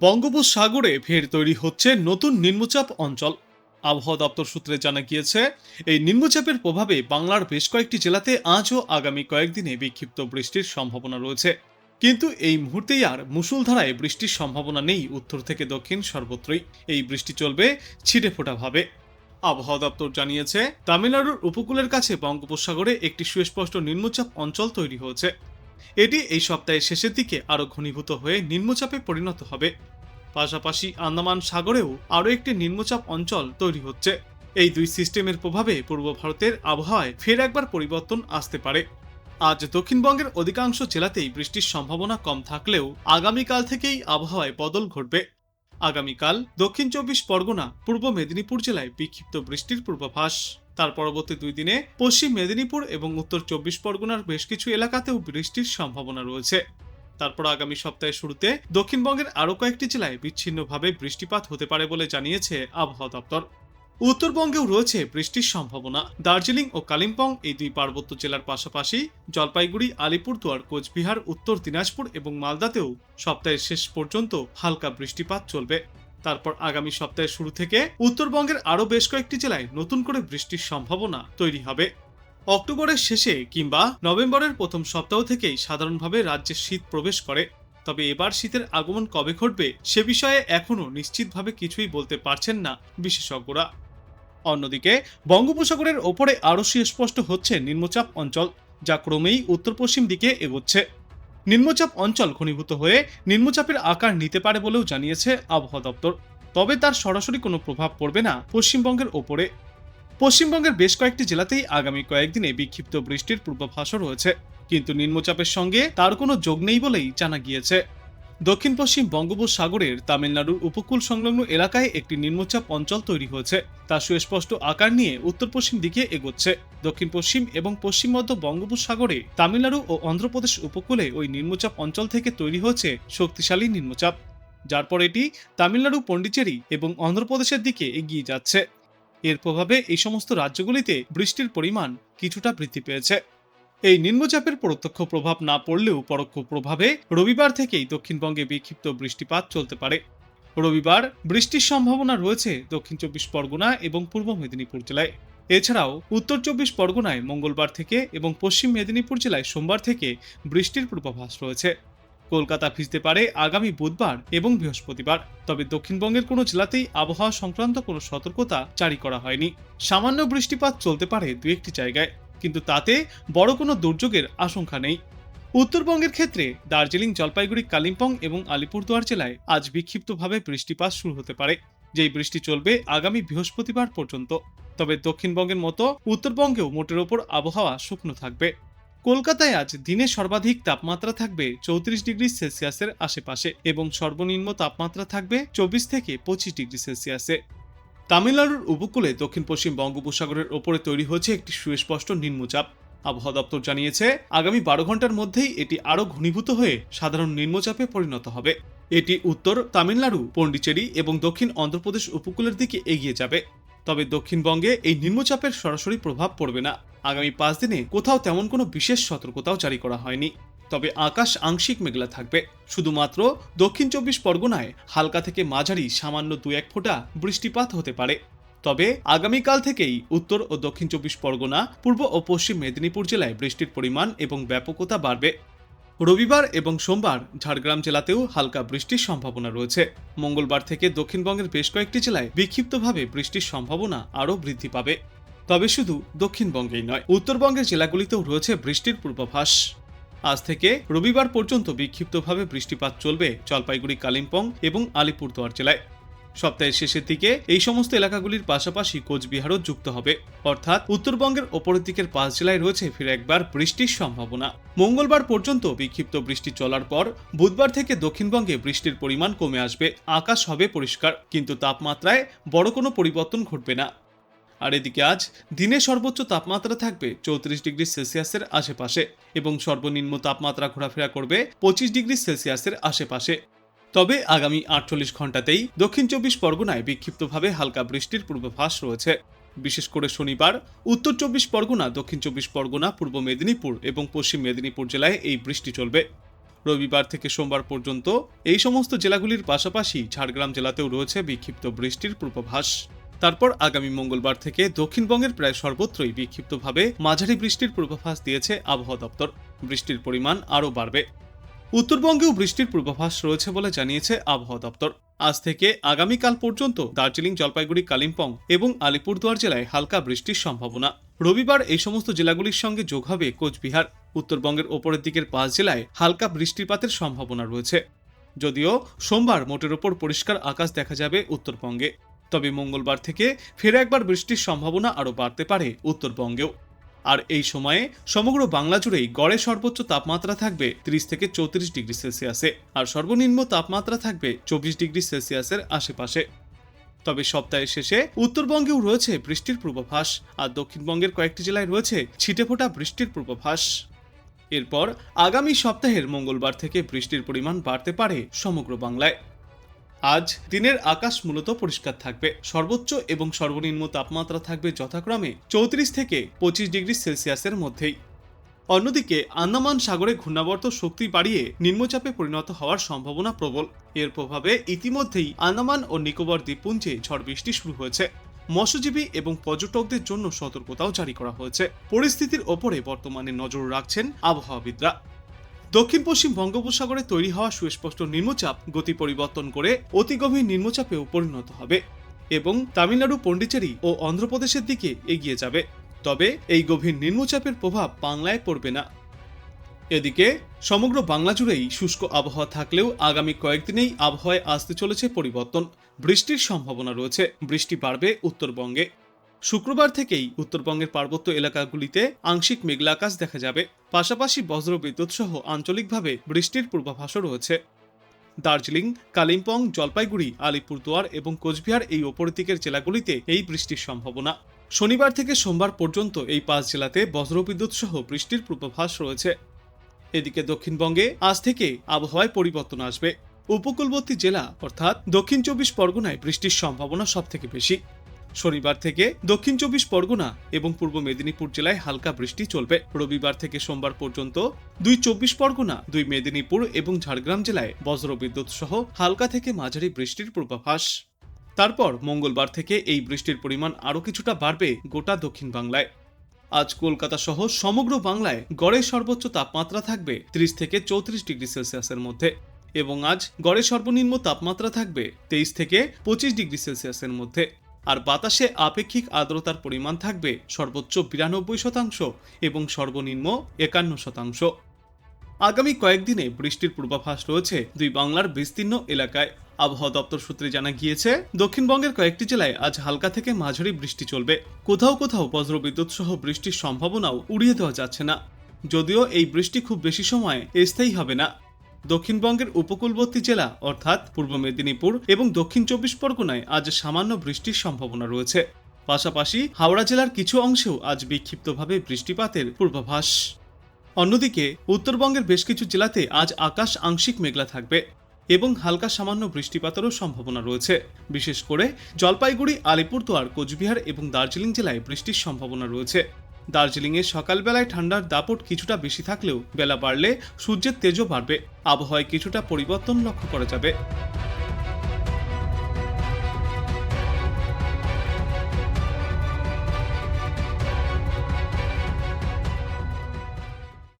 বঙ্গোপসাগরে ফের তৈরি হচ্ছে নতুন নিম্নচাপ অঞ্চল। আবহাওয়া দপ্তর সূত্রে জানা গিয়েছে, এই নিম্নচাপের প্রভাবে বাংলার বেশ কয়েকটি জেলাতে আজও আগামী কয়েকদিনে বিক্ষিপ্ত বৃষ্টির সম্ভাবনা রয়েছে। কিন্তু এই মুহূর্তেই আর মুষলধারায় বৃষ্টির সম্ভাবনা নেই উত্তর থেকে দক্ষিণ সর্বত্রই। এই বৃষ্টি চলবে ছিটে ফোটাভাবে আবহাওয়া দপ্তর জানিয়েছে, তামিলনাড়ুর উপকূলের কাছে বঙ্গোপসাগরে একটি সুস্পষ্ট নিম্নচাপ অঞ্চল তৈরি হয়েছে। এটি এই সপ্তাহের শেষের দিকে আরও ঘনীভূত হয়ে নিম্নচাপে পরিণত হবে। পাশাপাশি আন্দামান সাগরেও আরও একটি নিম্নচাপ অঞ্চল তৈরি হচ্ছে। এই দুই সিস্টেমের প্রভাবে পূর্ব ভারতের আবহাওয়ায় ফের একবার পরিবর্তন আসতে পারে। আজ দক্ষিণবঙ্গের অধিকাংশ জেলাতেই বৃষ্টির সম্ভাবনা কম থাকলেও আগামীকাল থেকেই আবহাওয়ায় বদল ঘটবে। আগামীকাল দক্ষিণ চব্বিশ পরগনা, পূর্ব মেদিনীপুর জেলায় বিক্ষিপ্ত বৃষ্টির পূর্বাভাস। তার পরবর্তী দুই দিনে পশ্চিম মেদিনীপুর এবং উত্তর চব্বিশ পরগনার বেশ কিছু এলাকাতেও বৃষ্টির সম্ভাবনা রয়েছে। তারপর আগামী সপ্তাহের শুরুতে দক্ষিণবঙ্গের আরও কয়েকটি জেলায় বিচ্ছিন্নভাবে বৃষ্টিপাত হতে পারে বলে জানিয়েছে আবহাওয়া দপ্তর। উত্তরবঙ্গেও রয়েছে বৃষ্টির সম্ভাবনা। দার্জিলিং ও কালিম্পং এই দুই পার্বত্য জেলার পাশাপাশি জলপাইগুড়ি, আলিপুরদুয়ার, কোচবিহার, উত্তর দিনাজপুর এবং মালদাতেও সপ্তাহের শেষ পর্যন্ত হালকা বৃষ্টিপাত চলবে। তারপর আগামী সপ্তাহের শুরু থেকে উত্তরবঙ্গের আরও বেশ কয়েকটি জেলায় নতুন করে বৃষ্টির সম্ভাবনা তৈরি হবে। অক্টোবরের শেষে কিংবা নভেম্বরের প্রথম সপ্তাহ থেকেই সাধারণভাবে রাজ্যে শীত প্রবেশ করে। তবে এবার শীতের আগমন কবে ঘটবে সে বিষয়ে এখনও নিশ্চিতভাবে কিছুই বলতে পারছেন না বিশেষজ্ঞরা। অন্যদিকে, বঙ্গোপসাগরের ওপরে আরও সুস্পষ্ট হচ্ছে নিম্নচাপ অঞ্চল, যা ক্রমেই উত্তর পশ্চিম দিকে এগোচ্ছে। নিম্নচাপ অঞ্চল ঘনীভূত হয়ে নিম্নচাপের আকার নিতে পারে বলেও জানিয়েছে আবহাওয়া দপ্তর। তবে তার সরাসরি কোনো প্রভাব পড়বে না পশ্চিমবঙ্গের ওপরে। পশ্চিমবঙ্গের বেশ কয়েকটি জেলাতেই আগামী কয়েকদিনে বিক্ষিপ্ত বৃষ্টির পূর্বাভাসও রয়েছে। কিন্তু নিম্নচাপের সঙ্গে তার কোনো যোগ নেই বলেই জানা গিয়েছে। দক্ষিণ পশ্চিম বঙ্গোপসাগরের তামিলনাড়ুর উপকূল সংলগ্ন এলাকায় একটি নিম্নচাপ অঞ্চল তৈরি হয়েছে। তা সুস্পষ্ট আকার নিয়ে উত্তর পশ্চিম দিকে এগোচ্ছে। দক্ষিণ পশ্চিম এবং পশ্চিম মধ্য বঙ্গোপসাগরে তামিলনাড়ু ও অন্ধ্রপ্রদেশ উপকূলে ওই নিম্নচাপ অঞ্চল থেকে তৈরি হয়েছে শক্তিশালী নিম্নচাপ। যার পর এটি তামিলনাড়ু পন্ডিচেরি এবং অন্ধ্রপ্রদেশের দিকে এগিয়ে যাচ্ছে। এর প্রভাবে এই সমস্ত রাজ্যগুলিতে বৃষ্টির পরিমাণ কিছুটা বৃদ্ধি পেয়েছে। এই নিম্নচাপের প্রত্যক্ষ প্রভাব না পড়লেও পরোক্ষ প্রভাবে রবিবার থেকেই দক্ষিণবঙ্গে বিক্ষিপ্ত বৃষ্টিপাত চলতে পারে। রবিবার বৃষ্টির সম্ভাবনা রয়েছে দক্ষিণ চব্বিশ পরগনা এবং পূর্ব মেদিনীপুর জেলায়। এছাড়াও উত্তর চব্বিশ পরগনায় মঙ্গলবার থেকে এবং পশ্চিম মেদিনীপুর জেলায় সোমবার থেকে বৃষ্টির পূর্বাভাস রয়েছে। কলকাতা ভিজতে পারে আগামী বুধবার এবং বৃহস্পতিবার, তবে দক্ষিণবঙ্গের কোনো জেলাতেই আবহাওয়া সংক্রান্ত কোনো সতর্কতা জারি করা হয়নি। সামান্য বৃষ্টিপাত চলতে পারে দু একটি জায়গায়। কিন্তু তাতে বড় কোনো দুর্যোগের আশঙ্কা নেই। উত্তরবঙ্গের ক্ষেত্রে দার্জিলিং, জলপাইগুড়ি, কালিম্পং এবং আলিপুরদুয়ার জেলায় আজ বিক্ষিপ্তভাবে বৃষ্টিপাত শুরু হতে পারে। যেই বৃষ্টি চলবে আগামী বৃহস্পতিবার পর্যন্ত। তবে দক্ষিণবঙ্গের মতো উত্তরবঙ্গেও মোটের ওপর আবহাওয়া শুকনো থাকবে। কলকাতায় আজ দিনে সর্বাধিক তাপমাত্রা থাকবে চৌত্রিশ ডিগ্রি সেলসিয়াসের আশেপাশে এবং সর্বনিম্ন তাপমাত্রা থাকবে চব্বিশ থেকে পঁচিশ ডিগ্রি সেলসিয়াসে। তামিলনাড়ুর উপকূলে দক্ষিণ পশ্চিম বঙ্গোপসাগরের ওপরে তৈরি হয়েছে একটি সুস্পষ্ট নিম্নচাপ। আবহাওয়া দপ্তর জানিয়েছে, আগামী বারো ঘণ্টার মধ্যেই এটি আরও ঘনীভূত হয়ে সাধারণ নিম্নচাপে পরিণত হবে। এটি উত্তর তামিলনাড়ু, পন্ডিচেরি এবং দক্ষিণ অন্ধ্রপ্রদেশ উপকূলের দিকে এগিয়ে যাবে। তবে দক্ষিণবঙ্গে এই নিম্নচাপের সরাসরি প্রভাব পড়বে না। আগামী পাঁচ দিনে কোথাও তেমন কোনো বিশেষ সতর্কতাও জারি করা হয়নি। তবে আকাশ আংশিক মেঘলা থাকবে। শুধুমাত্র দক্ষিণ চব্বিশ পরগনায় হালকা থেকে মাঝারি সামান্য দু এক ফোঁটা বৃষ্টিপাত হতে পারে। তবে আগামীকাল থেকেই উত্তর ও দক্ষিণ চব্বিশ পরগনা, পূর্ব ও পশ্চিম মেদিনীপুর জেলায় বৃষ্টির পরিমাণ এবং ব্যাপকতা বাড়বে। রবিবার এবং সোমবার ঝাড়গ্রাম জেলাতেও হালকা বৃষ্টির সম্ভাবনা রয়েছে। মঙ্গলবার থেকে দক্ষিণবঙ্গের বেশ কয়েকটি জেলায় বিক্ষিপ্তভাবে বৃষ্টির সম্ভাবনা আরও বৃদ্ধি পাবে। তবে শুধু দক্ষিণবঙ্গেই নয়, উত্তরবঙ্গের জেলাগুলিতেও রয়েছে বৃষ্টির পূর্বাভাস। আজ থেকে রবিবার পর্যন্ত বিক্ষিপ্তভাবে বৃষ্টিপাত চলবে জলপাইগুড়ি, কালিম্পং এবং আলিপুরদুয়ার জেলায়। সপ্তাহের শেষের দিকে এই সমস্ত এলাকাগুলির পাশাপাশি কোচবিহারও যুক্ত হবে। অর্থাৎ উত্তরবঙ্গের ওপরের দিকের পাঁচ জেলায় রয়েছে ফিরে একবার বৃষ্টির সম্ভাবনা। মঙ্গলবার পর্যন্ত বিক্ষিপ্ত বৃষ্টি চলার পর বুধবার থেকে দক্ষিণবঙ্গে বৃষ্টির পরিমাণ কমে আসবে। আকাশ হবে পরিষ্কার, কিন্তু তাপমাত্রায় বড় কোনো পরিবর্তন ঘটবে না। আর এদিকে আজ দিনে সর্বোচ্চ তাপমাত্রা থাকবে চৌত্রিশ ডিগ্রি সেলসিয়াসের আশেপাশে এবং সর্বনিম্ন তাপমাত্রা ঘোরাফেরা করবে পঁচিশ ডিগ্রি সেলসিয়াসের আশেপাশে। তবে আগামী আটচল্লিশ ঘন্টাতেই দক্ষিণ চব্বিশ পরগনায় বিক্ষিপ্তভাবে হালকা বৃষ্টির পূর্বাভাস রয়েছে। বিশেষ করে শনিবার, উত্তর চব্বিশ পরগনা, দক্ষিণ চব্বিশ পরগনা, পূর্ব মেদিনীপুর এবং পশ্চিম মেদিনীপুর জেলায় এই বৃষ্টি চলবে। রবিবার থেকে সোমবার পর্যন্ত এই সমস্ত জেলাগুলির পাশাপাশি ঝাড়গ্রাম জেলাতেও রয়েছে বিক্ষিপ্ত বৃষ্টির পূর্বাভাস। তারপর আগামী মঙ্গলবার থেকে দক্ষিণবঙ্গের প্রায় সর্বত্রই বিক্ষিপ্তভাবে মাঝারি বৃষ্টির পূর্বাভাস দিয়েছে আবহাওয়া দপ্তর। বৃষ্টির পরিমাণ আরও বাড়বে। উত্তরবঙ্গেও বৃষ্টির পূর্বাভাস রয়েছে বলে জানিয়েছে আবহাওয়া দপ্তর। আজ থেকে আগামীকাল পর্যন্ত দার্জিলিং, জলপাইগুড়ি, কালিম্পং এবং আলিপুরদুয়ার জেলায় হালকা বৃষ্টির সম্ভাবনা। রবিবার এই সমস্ত জেলাগুলির সঙ্গে যোগ হবে কোচবিহার। উত্তরবঙ্গের ওপরের দিকের পাঁচ জেলায় হালকা বৃষ্টিপাতের সম্ভাবনা রয়েছে। যদিও সোমবার মোটের ওপর পরিষ্কার আকাশ দেখা যাবে উত্তরবঙ্গে। তবে মঙ্গলবার থেকে ফের একবার বৃষ্টির সম্ভাবনা আরও বাড়তে পারে উত্তরবঙ্গেও। আর এই সময়ে সমগ্র বাংলা জুড়েই গড়ে সর্বোচ্চ তাপমাত্রা থাকবে ত্রিশ থেকে চৌত্রিশ ডিগ্রি সেলসিয়াসে, আর সর্বনিম্ন তাপমাত্রা থাকবে চব্বিশ ডিগ্রি সেলসিয়াসের আশেপাশে। তবে সপ্তাহের শেষে উত্তরবঙ্গেও রয়েছে বৃষ্টির পূর্বাভাস, আর দক্ষিণবঙ্গের কয়েকটি জেলায় রয়েছে ছিটেফোঁটা বৃষ্টির পূর্বাভাস। এরপর আগামী সপ্তাহের মঙ্গলবার থেকে বৃষ্টির পরিমাণ বাড়তে পারে সমগ্র বাংলায়। আজ দিনের আকাশ মূলত পরিষ্কার থাকবে। সর্বোচ্চ এবং সর্বনিম্ন তাপমাত্রা থাকবে যথাক্রমে চৌত্রিশ থেকে পঁচিশ ডিগ্রি সেলসিয়াসের মধ্যেই। অন্যদিকে আন্দামান সাগরে ঘূর্ণাবর্ত শক্তি বাড়িয়ে নিম্নচাপে পরিণত হওয়ার সম্ভাবনা প্রবল। এর প্রভাবে ইতিমধ্যেই আন্দামান ও নিকোবর দ্বীপপুঞ্জে ঝড় বৃষ্টি শুরু হয়েছে। মৎস্যজীবী এবং পর্যটকদের জন্য সতর্কতাও জারি করা হয়েছে। পরিস্থিতির ওপরে বর্তমানে নজর রাখছেন আবহাওয়াবিদরা। দক্ষিণ পশ্চিম বঙ্গোপসাগরে তৈরি হওয়া সুস্পষ্ট নিম্নচাপ গতি পরিবর্তন করে অতি গভীর নিম্নচাপেও পরিণত হবে এবং তামিলনাড়ু, পন্ডিচেরি ও অন্ধ্রপ্রদেশের দিকে এগিয়ে যাবে। তবে এই গভীর নিম্নচাপের প্রভাব বাংলায় পড়বে না। এদিকে, সমগ্র বাংলা জুড়েই শুষ্ক আবহাওয়া থাকলেও আগামী কয়েকদিনেই আবহাওয়ায় আসতে চলেছে পরিবর্তন। বৃষ্টির সম্ভাবনা রয়েছে। বৃষ্টি বাড়বে উত্তরবঙ্গে। শুক্রবার থেকেই উত্তরবঙ্গের পার্বত্য এলাকাগুলিতে আংশিক মেঘলা আকাশ দেখা যাবে। পাশাপাশি বজ্রবিদ্যুৎ সহ আঞ্চলিকভাবে বৃষ্টির পূর্বাভাসও রয়েছে। দার্জিলিং, কালিম্পং, জলপাইগুড়ি, আলিপুরদুয়ার এবং কোচবিহার এই ওপরের দিকের জেলাগুলিতে এই বৃষ্টির সম্ভাবনা। শনিবার থেকে সোমবার পর্যন্ত এই পাঁচ জেলাতে বজ্রবিদ্যুৎ সহ বৃষ্টির পূর্বাভাস রয়েছে। এদিকে দক্ষিণবঙ্গে আজ থেকে আবহাওয়ায় পরিবর্তন আসবে। উপকূলবর্তী জেলা অর্থাৎ দক্ষিণ চব্বিশ পরগনায় বৃষ্টির সম্ভাবনা সব থেকে বেশি। শনিবার থেকে দক্ষিণ চব্বিশ পরগনা এবং পূর্ব মেদিনীপুর জেলায় হালকা বৃষ্টি চলবে। রবিবার থেকে সোমবার পর্যন্ত দুই চব্বিশ পরগনা, দুই মেদিনীপুর এবং ঝাড়গ্রাম জেলায় বজ্রবিদ্যুৎ সহ হালকা থেকে মাঝারি বৃষ্টির পূর্বাভাস। তারপর মঙ্গলবার থেকে এই বৃষ্টির পরিমাণ আরও কিছুটা বাড়বে গোটা দক্ষিণ বাংলায়। আজ কলকাতা সহ সমগ্র বাংলায় গড়ে সর্বোচ্চ তাপমাত্রা থাকবে ত্রিশ থেকে চৌত্রিশ ডিগ্রি সেলসিয়াসের মধ্যে এবং আজ গড়ে সর্বনিম্ন তাপমাত্রা থাকবে তেইশ থেকে পঁচিশ ডিগ্রি সেলসিয়াসের মধ্যে। আর বাতাসে আপেক্ষিক আর্দ্রতার পরিমাণ থাকবে সর্বোচ্চ বিরানব্বই শতাংশ এবং সর্বনিম্ন একান্ন শতাংশ। আগামী কয়েকদিনে বৃষ্টির পূর্বাভাস রয়েছে দুই বাংলার বিস্তীর্ণ এলাকায়। আবহাওয়া দপ্তর সূত্রে জানা গিয়েছে, দক্ষিণবঙ্গের কয়েকটি জেলায় আজ হালকা থেকে মাঝারি বৃষ্টি চলবে। কোথাও কোথাও বজ্রবিদ্যুৎ সহ বৃষ্টির সম্ভাবনাও উড়িয়ে দেওয়া যাচ্ছে না। যদিও এই বৃষ্টি খুব বেশি সময় স্থায়ী হবে না। দক্ষিণবঙ্গের উপকূলবর্তী জেলা, অর্থাৎ পূর্ব মেদিনীপুর এবং দক্ষিণ চব্বিশ পরগনায় আজ সামান্য বৃষ্টির সম্ভাবনা রয়েছে। পাশাপাশি হাওড়া জেলার কিছু অংশেও আজ বিক্ষিপ্তভাবে বৃষ্টিপাতের পূর্বাভাস। অন্যদিকে, উত্তরবঙ্গের বেশ কিছু জেলাতে আজ আকাশ আংশিক মেঘলা থাকবে এবং হালকা সামান্য বৃষ্টিপাতেরও সম্ভাবনা রয়েছে। বিশেষ করে জলপাইগুড়ি, আলিপুরদুয়ার, কোচবিহার এবং দার্জিলিং জেলায় বৃষ্টির সম্ভাবনা রয়েছে। দার্জিলিংয়ে সকালবেলায় ঠান্ডার দাপট কিছুটা বেশি থাকলেও বেলা বাড়লে সূর্যের তেজও বাড়বে। আবহাওয়ায় কিছুটা পরিবর্তন লক্ষ্য করা যাবে।